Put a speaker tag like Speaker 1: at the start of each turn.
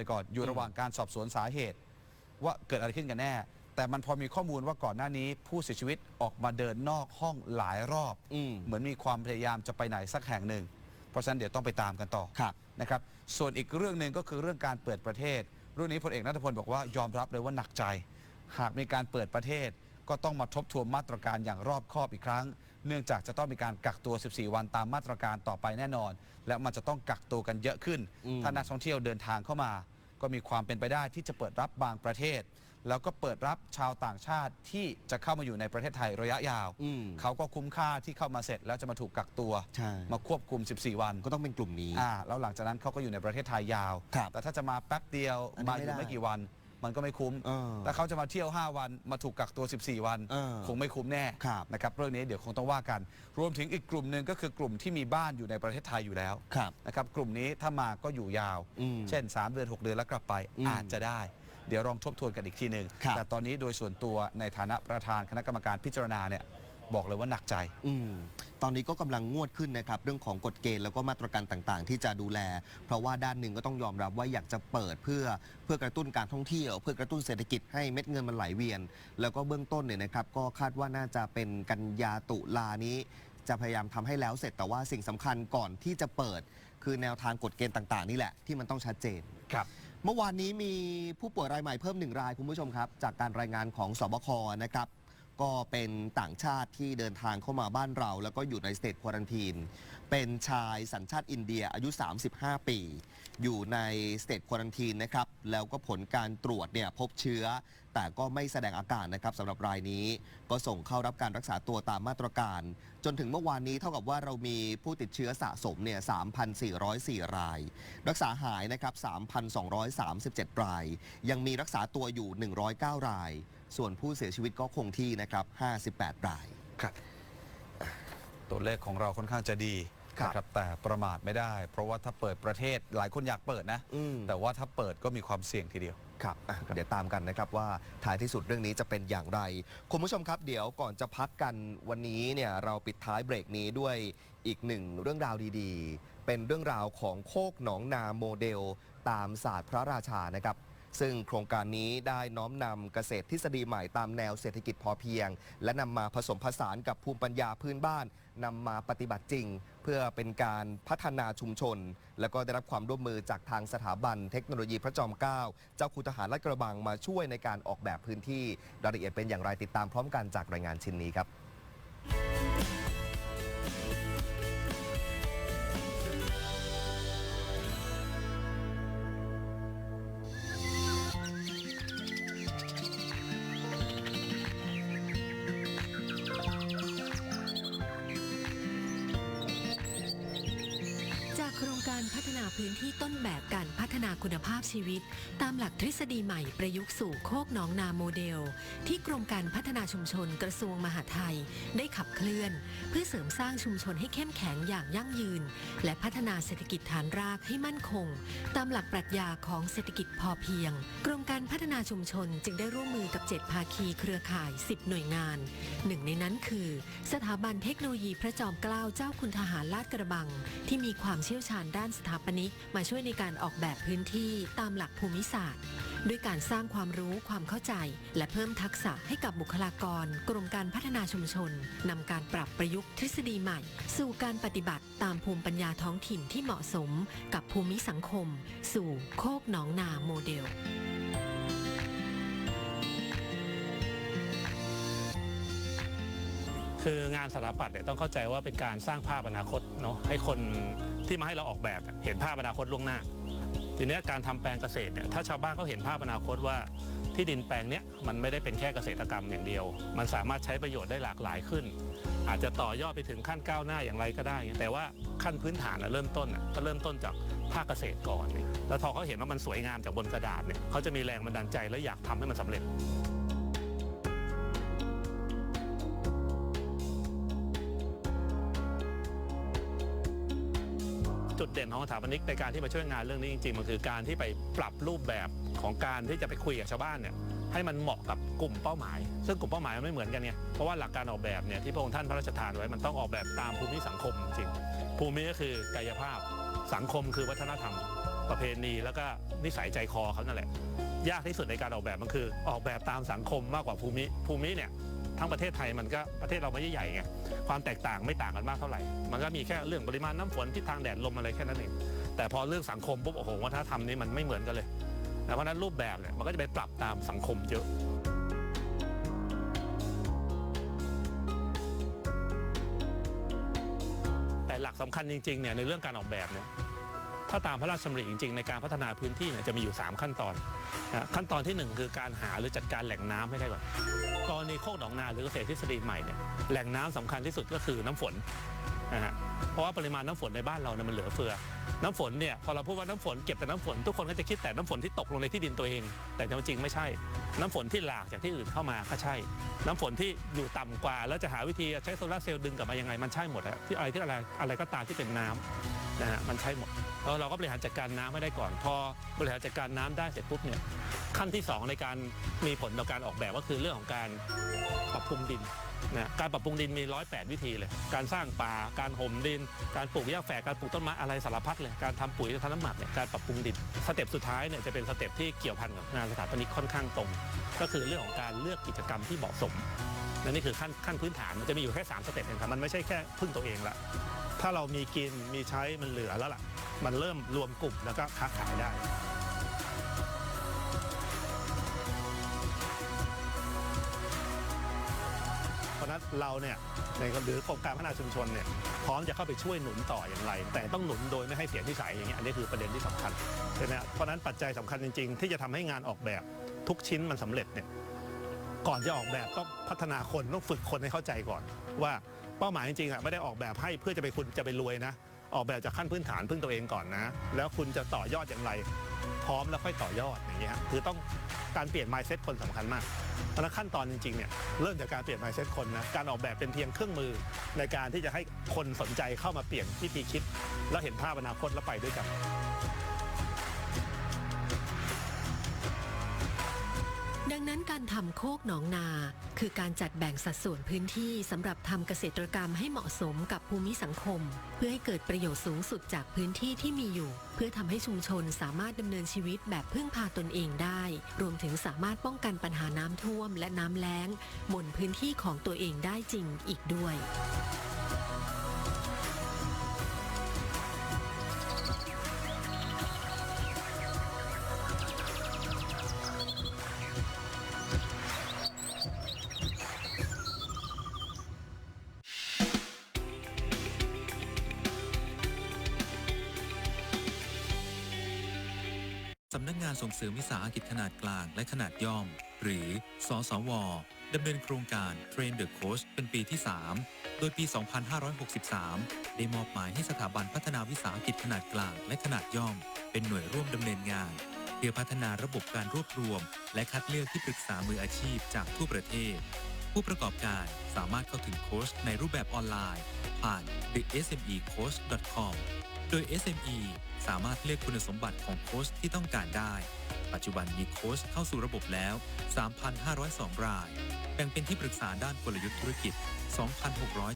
Speaker 1: ไปก่อน อยู่ระหว่างการสอบสวนสาเหตุ ว่าเกิดอะไรขึ้นกันแน่ แต่มันพอมีข้อมูลว่าก่อนหน้านี้ ผู้เสียชีวิตออกมาเดินนอกห้องหลายรอบ
Speaker 2: อืม
Speaker 1: เหมือนมีความพยายามจะไปไหนสักแห่งหนึ่ง เพราะฉะนั้นเดี๋ยวต้องไปตามกันต่อ
Speaker 2: ครับ
Speaker 1: นะครับ ส่วนอีกเรื่องหนึ่งก็คือเรื่องการเปิดประเทศเรื่องนี้พลเอกนัทพลบอกว่ายอมรับเลยว่าหนักใจ หากมีการเปิดประเทศ ก็ต้องมาทบทวนมาตรการอย่างรอบคอบอีกครั้ง เนื่องจากจะต้องมีการกักตัว 14 วันตามมาตรการต่อไปแน่นอน และมันจะต้องกักตัวกันเยอะขึ้น
Speaker 2: อืม
Speaker 1: ถ้านักท่องเที่ยวเดินทางเข้ามา ก็มีความเป็นไปได้ที่จะเปิดรับบางประเทศ แล้วก็เปิดรับชาวต่างชาติที่จะเข้ามาอยู่ในประเทศไทยระยะยาว
Speaker 2: อืม
Speaker 1: เขาก็คุ้มค่าที่เข้ามาเสร็จแล้วจะมาถูกกักตัว
Speaker 2: ใช่
Speaker 1: มาควบคุม 14 วัน
Speaker 2: ก็ต้องเป็นกลุ่มนี้
Speaker 1: อ่าแล้วหลังจากนั้นเขาก็อยู่ในประเทศไทยยาว
Speaker 2: ครับ
Speaker 1: แต่ถ้าจะมาแป๊บเดียว
Speaker 2: อันนี้
Speaker 1: มาอยู่
Speaker 2: ไม่ได้
Speaker 1: ไม่กี่วัน มันก็ไม่คุ้ม
Speaker 2: เออ
Speaker 1: แต่เขาจะมาเที่ยว 5 วันมาถูกกักตัว 14 วัน
Speaker 2: เออ
Speaker 1: คงไม่คุ้มแน่
Speaker 2: ครับ
Speaker 1: นะครับเรื่องนี้เดี๋ยวคงต้องว่ากัน รวมถึงอีกกลุ่มหนึ่งก็คือกลุ่มที่มีบ้านอยู่ในประเทศไทยอยู่แล้ว
Speaker 2: ครับ
Speaker 1: นะครับกลุ่มนี้ถ้ามาก็อยู่ยาว
Speaker 2: อืม
Speaker 1: เช่น 3 เดือน 6 เดือนแล้วกลับไป
Speaker 2: อืม
Speaker 1: อาจจะได้ เดี๋ยวลองทบทวนกันอีกทีหนึ่ง
Speaker 2: ครับ
Speaker 1: แต่ตอนนี้โดยส่วนตัวในฐานะประธานคณะกรรมการพิจารณาเนี่ย บอกเลยว่าหนักใจ
Speaker 2: อืมตอนนี้ก็กำลังงวดขึ้นนะครับ เรื่องของกฎเกณฑ์แล้วก็มาตรการต่างๆ ที่จะดูแล เพราะว่าด้านหนึ่งก็ต้องยอมรับว่าอยากจะเปิดเพื่อเพื่อกระตุ้นการท่องเที่ยว เพื่อกระตุ้นเศรษฐกิจให้เม็ดเงินมันไหลเวียน แล้วก็เบื้องต้นเนี่ยนะครับ ก็คาดว่าน่าจะเป็นกันยาตุลานี้ จะพยายามทำให้แล้วเสร็จแต่ว่าสิ่งสำคัญก่อนที่จะเปิด คือแนวทางกฎเกณฑ์ต่าง ๆ นี่แหละที่มันต้องชัดเจน
Speaker 1: ครับ
Speaker 2: เมื่อวานนี้มีผู้ป่วยรายใหม่เพิ่มหนึ่งรายคุณผู้ชมครับ จากการรายงานของสบคนะครับ ก็เป็นต่างชาติที่เดินทางเข้ามาบ้านเรา แล้วก็อยู่ในสเตทควอรันทีน เป็นชายสัญชาติอินเดียอายุ 35 ปี อยู่ในสเตทควอรันทีนนะครับ แล้วก็ผลการตรวจเนี่ยพบเชื้อ แต่ก็ไม่แสดงอาการนะครับสำหรับรายนี้ ก็ส่งเข้ารับการรักษาตัวตามมาตรการ จนถึงเมื่อวานนี้เท่ากับว่าเรามีผู้ติดเชื้อสะสมเนี่ย 3,404 ราย รักษาหายนะครับ 3,237 ราย ยังมีรักษาตัวอยู่ 109 ราย ส่วนผู้เสียชีวิตก็คงที่นะครับ 58 ราย
Speaker 1: ครับ ตัวเลขของเราค่อนข้างจะดี
Speaker 2: ครับ
Speaker 1: นะแต่ประมาทไม่ได้ เพราะว่าถ้าเปิดประเทศหลายคนอยากเปิดนะ
Speaker 2: อืม
Speaker 1: แต่ว่าถ้าเปิดก็มีความเสี่ยงทีเดียว
Speaker 2: ครับอะเดี๋ยวตามกันนะครับว่าท้ายที่สุดเรื่องนี้จะเป็นอย่างไร คุณผู้ชมครับเดี๋ยวก่อนจะพักกันวันนี้เนี่ยเราปิดท้ายเบรกนี้ด้วยอีกหนึ่งเรื่องราวดีๆ เป็นเรื่องราวของโคกหนองนาโมเดล ตามศาสตร์พระราชานะครับ ซึ่งโครงการนี้ได้น้อมนำเกษตรทฤษฎีใหม่ตามแนวเศรษฐกิจพอเพียง และนำมาผสมผสานกับภูมิปัญญาพื้นบ้านนำมาปฏิบัติจริง เพื่อเป็นการพัฒนาชุมชน แล้วก็ได้รับความร่วมมือจากทางสถาบันเทคโนโลยีพระจอมเกล้าเจ้าคุณทหารลาดกระบังมาช่วยในการออกแบบพื้นที่รายละเอียดเป็นอย่างไรติดตามพร้อมกันจากรายงานชิ้นนี้ครับ
Speaker 3: ต้นแบบการ ฒนาคุณภาพชีวิต ตามหลักทฤษฎีใหม่ประยุกต์สู่โคกหนองนาโมเดล ที่กรมการพัฒนาชุมชนกระทรวงมหาดไทย ได้ขับเคลื่อน เพื่อเสริมสร้างชุมชนให้เข้มแข็งอย่างยั่งยืน และพัฒนาเศรษฐกิจฐานรากให้มั่นคง ตามหลักปรัชญาของเศรษฐกิจพอเพียง กรมการพัฒนาชุมชนจึงได้ร่วมมือกับ 7 ภาคีเครือข่าย 10 หน่วยงาน หนึ่งในนั้นคือ สถาบันเทคโนโลยีพระจอมเกล้าเจ้าคุณทหารลาดกระบัง ที่มีความเชี่ยวชาญด้านสถาปนิกมาช่วยในการออกแบบพื้นที่ตามหลักภูมิศาสตร์ ด้วยการสร้างความรู้ความเข้าใจ และเพิ่มทักษะให้กับบุคลากร กรมการพัฒนาชุมชนนำการปรับประยุกต์ทฤษฎีใหม่ สู่การปฏิบัติตามภูมิปัญญาท้องถิ่นที่เหมาะสม กับภูมิสังคม สู่โคกหนองนาโมเดล
Speaker 4: คืองานสถาปัตย์เนี่ยต้องเข้าใจว่าเป็นการสร้างภาพอนาคตเนาะให้คนที่มาให้เราออกแบบเห็นภาพอนาคตล่วงหน้า ทีนี้การทำแปลงเกษตรเนี่ยถ้าชาวบ้านเขาเห็นภาพอนาคตว่าที่ดินแปลงเนี้ยมันไม่ได้เป็นแค่เกษตรกรรมอย่างเดียว มันสามารถใช้ประโยชน์ได้หลากหลายขึ้น อาจจะต่อยอดไปถึงขั้นก้าวหน้าอย่างไรก็ได้ แต่ว่าขั้นพื้นฐานเริ่มต้นก็เริ่มต้นจากภาคเกษตรก่อน แล้วพอเขาเห็นว่ามันสวยงามจากบนกระดาษเนี่ยเขาจะมีแรงบันดาลใจและอยากทำให้มันสำเร็จ จุดเด่นของสถาปนิกในการที่มาช่วยงานเรื่องนี้จริงๆมันคือการที่ไปปรับรูปแบบของการที่จะไปคุยกับชาวบ้านเนี่ยให้มันเหมาะกับกลุ่มเป้าหมาย ซึ่งกลุ่มเป้าหมายมันไม่เหมือนกันไงเพราะว่าหลักการออกแบบเนี่ยที่พระองค์ท่านพระราชทานไว้มันต้องออกแบบตามภูมิสังคมจริงภูมิก็คือกายภาพ สังคมคือวัฒนธรรม ประเพณีแล้วก็นิสัยใจคอเขานั่นแหละยากที่สุดในการออกแบบมันคือ ออกแบบตามสังคมมากกว่าภูมิภูมิเนี่ย ทั้งประเทศไทยมันก็ประเทศเราไม่ใหญ่ไงความแตกต่างไม่ต่างกันมากเท่าไหร่ มันก็มีแค่เรื่องปริมาณน้ำฝนทิศทางแดดลมอะไรแค่นั้นเองแต่พอเรื่องสังคมปุ๊บโอ้โหวัฒนธรรมนี่มันไม่เหมือนกันเลยเพราะนั้นรูปแบบเนี่ยมันก็จะไปปรับตามสังคมเยอะแต่หลักสำคัญจริงๆเนี่ยในเรื่องการออกแบบเนี่ย ถ้าตามพระราชดำริจริงๆ ในการพัฒนาพื้นที่เนี่ยจะมีอยู่ 3 ขั้นตอนนะขั้นตอนทีหนึ่1 คือการหาหรือจัดการแหล่งน้ำให้ได้ก่อนกรณีโคกหนองนาหรือเกษตรทฤษฎีใหม่เนี่ยแหล่งน้ำสำคัญที่สุดก็คือน้ำฝนนะฮะเพราะว่าปริมาณน้ำฝนในบ้านเราเนี่ยมันเหลือเฟือ น้ำฝนเนี่ยพอเราพูดว่าน้ำฝนเก็บแต่น้ำฝนทุกคนก็จะคิดแต่น้ำฝนที่ตกลงในที่ดินตัวเอง แต่จริงๆไม่ใช่ น้ำฝนที่หลากจากที่อื่นเข้ามาก็ใช่ น้ำฝนที่อยู่ต่ำกว่า แล้วจะหาวิธีใช้โซลาร์เซลล์ดึงกลับมายังไงมันใช่หมดอะที่อะไรที่อะไรอะไรก็ตามที่เป็นน้ำนะฮะมันใช่หมดแล้วเราก็บริหารจัดการน้ำให้ได้ก่อน พอบริหารจัดการน้ำได้เสร็จปุ๊บเนี่ยขั้นที่สองในการมีผลต่อการออกแบบก็คือเรื่องของการปรับปรุงดินนะการปรับปรุงดินมี 108 วิธีเลย การสร้างป่า การห่มดิน การปลูกหญ้าแฝก การปลูกต้นไม้อะไรสารพัดเลย การทำปุ๋ยทำน้ำหมักเนี่ยการปรับปรุงดินสเต็ปสุดท้ายเนี่ยจะเป็นสเต็ปที่เกี่ยวพันกับงานสถาปนิกค่อนข้างตรง ก็คือเรื่องของการเลือกกิจกรรมที่เหมาะสมและนี่คือขั้นขั้นพื้นฐานมันจะมีอยู่แค่3สเต็ปเองครับมันไม่ใช่แค่พึ่งตัวเองละถ้าเรามีกินมีใช้มันเหลือแล้วล่ะมันเริ่มรวมกลุ่มแล้วก็ค้าขายได้ เพราะฉะนั้นเราเนี่ยในหรือโครงการพัฒนาชุมชนเนี่ยพร้อมจะเข้าไปช่วยหนุนต่ออย่างไร แต่ต้องหนุนโดยไม่ให้เสียนิสัยอย่างเงี้ยอันนี้คือประเด็นที่สำคัญใช่ไหมเพราะฉะนั้นปัจจัยสำคัญจริง ๆ ที่จะทำให้งานออกแบบทุกชิ้นมันสำเร็จเนี่ยก่อนจะออกแบบต้องพัฒนาคนต้องฝึกคนให้เข้าใจก่อน ว่าเป้าหมายจริงๆอะไม่ได้ออกแบบให้เพื่อจะไปคุณจะไปรวยนะ ออกแบบจากขั้นพื้นฐานพึ่งตัวเองก่อนนะ แล้วคุณจะต่อยอดอย่างไร พร้อมแล้วค่อยต่อยอดอย่างเงี้ยคือต้องการเปลี่ยน mindset คนสำคัญมากเพราะฉะนั้นขั้นตอนจริงๆเนี่ยเริ่มจากการเปลี่ยน mindset คนนะการออกแบบเป็นเพียงเครื่องมือ ในการที่จะให้คนสนใจเข้ามาเปลี่ยนวิธีคิด แล้วเห็นภาพอนาคตแล้วไปด้วยกัน
Speaker 3: ดังนั้นการทำโคกหนองนา คือการจัดแบ่งสัดส่วนพื้นที่สำหรับทำเกษตรกรรมให้เหมาะสมกับภูมิสังคม เพื่อให้เกิดประโยชน์สูงสุดจากพื้นที่ที่มีอยู่ เพื่อทำให้ชุมชนสามารถดำเนินชีวิตแบบพึ่งพาตนเองได้ รวมถึงสามารถป้องกันปัญหาน้ำท่วมและน้ำแล้ง บนพื้นที่ของตัวเองได้จริงอีกด้วย
Speaker 5: สำนักงานส่งเสริมวิสาหกิจขนาดกลางและขนาดย่อม หรือ สสว ดำเนินโครงการ Train the Coach เป็นปีที่ 3 โดยปี 2563 ได้มอบหมายให้สถาบันพัฒนาวิสาหกิจขนาดกลางและขนาดย่อม เป็นหน่วยร่วมดำเนินงาน เพื่อพัฒนาระบบการรวบรวม และคัดเลือกที่ปรึกษามืออาชีพจากทั่วประเทศ ผู้ประกอบการสามารถเข้าถึงโค้ชในรูปแบบออนไลน์ ผ่าน thesmecoach.com โดย SME สามารถเลือกคุณสมบัติของโค้ชที่ต้องการได้ ปัจจุบันมีโค้ชเข้าสู่ระบบแล้ว 3,502 ราย แบ่งเป็นที่ปรึกษาด้านกลยุทธ์ธุรกิจ 2,600